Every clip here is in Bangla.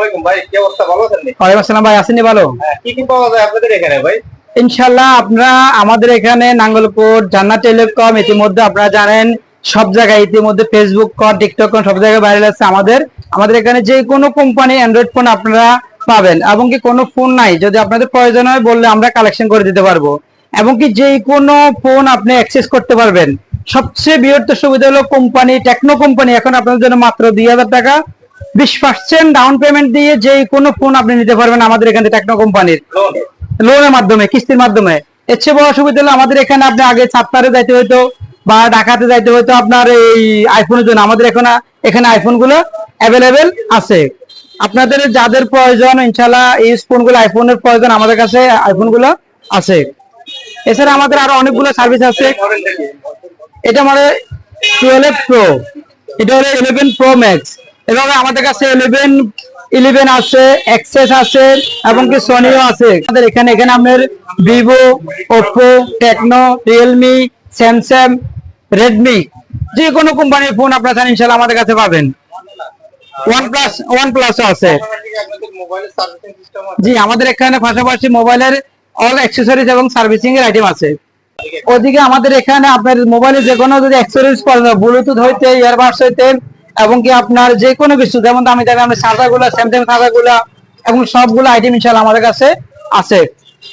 আলাইকুম ভাই কি অবস্থা? ভালো আছেন নি? ওয়ালাইকুম আসসালাম ভাই আসেনি ভালো? হ্যাঁ, কি কি পাওয়া যায় আপনাদের এখানে ভাই? ইনশাল্লাহ আপনারা আমাদের এখানে নাঙ্গলকোট জান্নাত টেলিকম ইতিমধ্যে আপনারা জানেন সব জায়গায় ইতিমধ্যে ফেসবুক কর টিকটক কর সব জায়গায় ভাইরাল আছে আমাদের। আমাদের এখানে যে কোনো কোম্পানি অ্যান্ড্রয়েড ফোন আপনারা পাবেন এবং কি কোনো ফোন নাই যদি আপনাদের প্রয়োজন হয় বললে আমরা কালেকশন করে দিতে পারব। এবং কি যে কোনো ফোন আপনি অ্যাক্সেস করতে পারবেন। সবচেয়ে বৃহত্তর সুবিধা হলো কোম্পানি টেকনো কোম্পানি এখন আপনাদের জন্য মাত্র দুই হাজার টাকা। বিশ পার্সেন্ট ডাউন পেমেন্ট দিয়ে যে কোনো ফোন আপনি নিতে পারবেন আমাদের এখানে টেকনো কোম্পানির লোনের মাধ্যমে কিস্তির মাধ্যমে। এর চেয়ে বড় সুবিধা হলো আমাদের এখানে আপনি আগে ছাত্তারে যাইতে হইতো বা ঢাকাতে যাইতে হইতো আপনার এই আইফোনের জন্য। আমাদের এখানে এখানে আইফোনগুলো অ্যাভেলেবেল আছে। আপনাদের যাদের প্রয়োজন ইনশাল্লাহ এই ফোনগুলো আইফোনের প্রয়োজন আমাদের কাছে আইফোনগুলো আছে। এছাড়া আমাদের আরও অনেকগুলো সার্ভিস আছে। এটা মানে টুয়েলভ প্রো এটা হলো ইলেভেন প্রো ম্যাক্স এভাবে আমাদের কাছে ইলেভেন ইলেভেন আছে এক্সেস আছে এবং কি সনিও আছে। আমাদের এখানে এখানে আপনার Vivo Oppo Tecno Realme Samsung Redmi যে কোনো কোম্পানির ফোন আপনারা ইনশাল্লাহ আমাদের কাছে পাবেন। ওয়ান প্লাস ওয়ান প্লাসও আছে। জি, আমাদের এখানে পাশাপাশি মোবাইলের অল এবং আছে। ওদিকে আমাদের এখানে আপনার মোবাইলে যে কোনো যদি ব্লুটুথ হইতে ইয়ারবাডস হইতে এবং কি আপনার যে কোনো কিছু যেমন আমি জানি আমরা চার্জারগুলা স্যামসাং চার্জারগুলা এবং সবগুলো আইটেম ইনশাল্লাহ আমাদের কাছে আছে।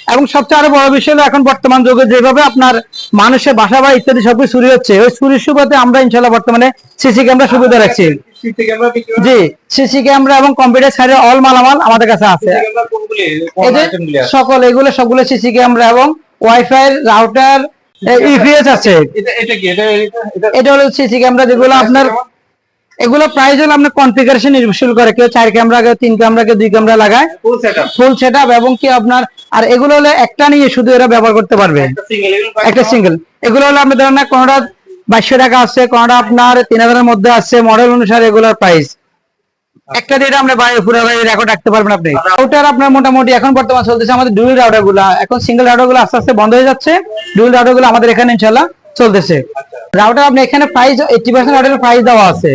এবং সবচেয়ে আরও বড় বিষয় হলো এখন বর্তমান যুগে যেভাবে আপনার মানুষের বাসা বা ইত্যাদি সবকিছু চুরি হচ্ছে ওই চুরির সুবাদে আমরা ইনশাল্লাহ বর্তমানে সিসি ক্যামেরা সুবিধা রাখছি। হয়? জি সিসি ক্যামেরা এবং কম্পিউটার সাইডের অল মালামাল আমাদের কাছে আছে। আছে? সকল এগুলো সবগুলো সিসি ক্যামেরা এবং ওয়াইফাই রাউটার ইউপিএস আছে। এটা- এটা এটা হলো সিসি ক্যামেরা যেগুলো আপনার এগুলো প্রাইস হলো আপনার কনফিগারেশন নির্ভরশীল করে। কেউ চার ক্যামেরা কেউ তিন ক্যামেরা কেউ দুই ক্যামেরা লাগায়। ফুল সেট এবং কি আপনার আর এগুলো হলো একটা নিয়ে শুধু এরা ব্যবহার করতে পারবে। একটা সিঙ্গেল এগুলো হলো আপনি ধরেন না কোনটা বাইশশো টাকা আছে কোনটা আপনার তিন হাজারের মধ্যে আছে। মডেল অনুসারে এগুলোর প্রাইস একটা দিয়ে আমরা বাইরে পুরো রেকর্ড রাখতে পারবেন আপনি। রাউটার আপনার মোটামুটি এখন বর্তমান চলতেছে আমাদের ডুয়েল রাউটারগুলা। এখন সিঙ্গেল রাউটারগুলো আস্তে আস্তে বন্ধ হয়ে যাচ্ছে। ডুয়েল রাউটারগুলো আমাদের এখানে ইনশাল্লাহ চলতেছে। রাউটার আপনি এখানে প্রাইস এইটি পার্সেন্ট রাউটারের প্রাইস দেওয়া আছে।